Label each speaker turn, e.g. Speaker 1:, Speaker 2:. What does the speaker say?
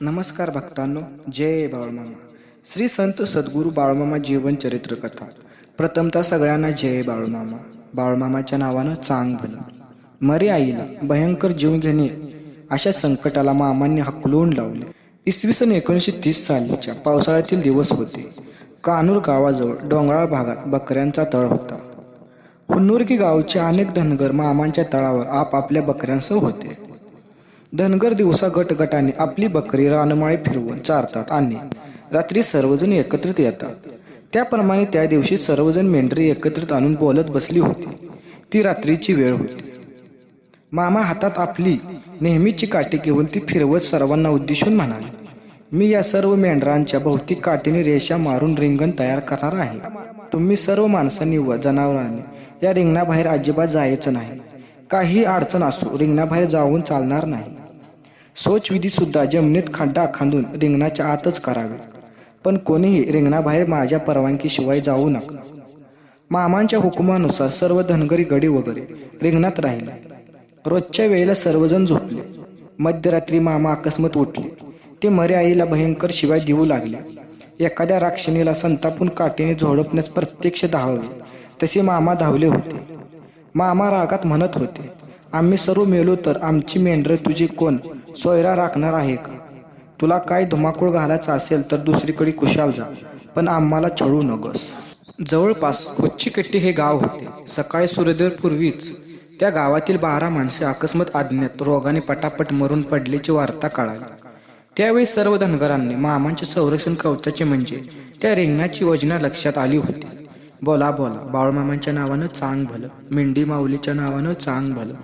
Speaker 1: नमस्कार भक्तांनो जय बाळमामा. श्री संत सद्गुरू बाळमामा जीवन चरित्र कथा. प्रथमतः सगळ्यांना जय बाळमामा. बाळमामाच्या नावानं चांग भलं मरी आईला भयंकर जीव घेणे अशा संकटाला मामांनी हकलून लावले. इसवी सन एकोणीसशे तीस सालीच्या पावसाळ्यातील दिवस होते. कानूर गावाजवळ डोंगराळ भागात बकऱ्यांचा तळ होता. हुन्नुरकी गावचे अनेक धनगर मामांच्या तळावर आपापल्या बकऱ्यांसह होते. धनगर दिवसा गटगटाने आपली बकरी रानमाळी फिरवून चारतात आणि रात्री सर्वजण एकत्रित येतात. त्याप्रमाणे त्या दिवशी सर्वजण मेंढरी एकत्रित आणून बोलत बसली होती. ती रात्रीची वेळ होती. मामा हातात आपली नेहमीची काठी घेऊन ती फिरवत सर्वांना उद्देशून म्हणाली मी या सर्व मेंढरांच्या भौतिक काठीने रेषा मारून रिंगण तयार करणार आहे. तुम्ही सर्व माणसांनी व जनावरांनी या रिंगणाबाहेर अजिबात जायचं नाही. काही अडचण असो रिंगणाबाहेर जाऊन चालणार नाही. शौचविधी सुद्धा जमिनीत खड्डा खांदून रिंगणाच्या आतच करावे. पण कोणीही रिंगणाबाहेर माझ्या परवानगीशिवाय जाऊ नका. मामांच्या हुकुमानुसार सर्व धनगरी गडी वगैरे रिंगणात राहिले. रोजच्या वेळेला सर्वजण झोपले. मध्यरात्री मामा अकस्मात उठले. ते मरे आईला भयंकर शिवाय देऊ लागले. एखाद्या राक्षणीला संतापून काठीने झोडपण्यास प्रत्यक्ष धावले. तसे मामा धावले होते. मामा रागात म्हणत होते आम्ही सर्व मेलो तर आमची मेंढरं तुझी कोण सोयरा राखणार आहे का? तुला काय धुमाकूळ घालायचा असेल तर दुसरीकडे कुशाल जा पण आम्हाला छळू नकोस. जवळपास कोच्चीकट्टी हे गाव होते. सकाळी सूर्योदयपूर्वीच त्या गावातील बारा माणसे अकस्मात आज्ञात रोगाने पटापट मरून पडल्याची वार्ता कळाली त्यावेळी सर्व धनगरांनी मामांचे संरक्षण कवचाचे म्हणजे त्या रिंगणाची योजना लक्षात आली होती. बोला बोला बाळमामांच्या नावानं चांग भलं मेंढी माऊलीच्या नावानं चांग भलं.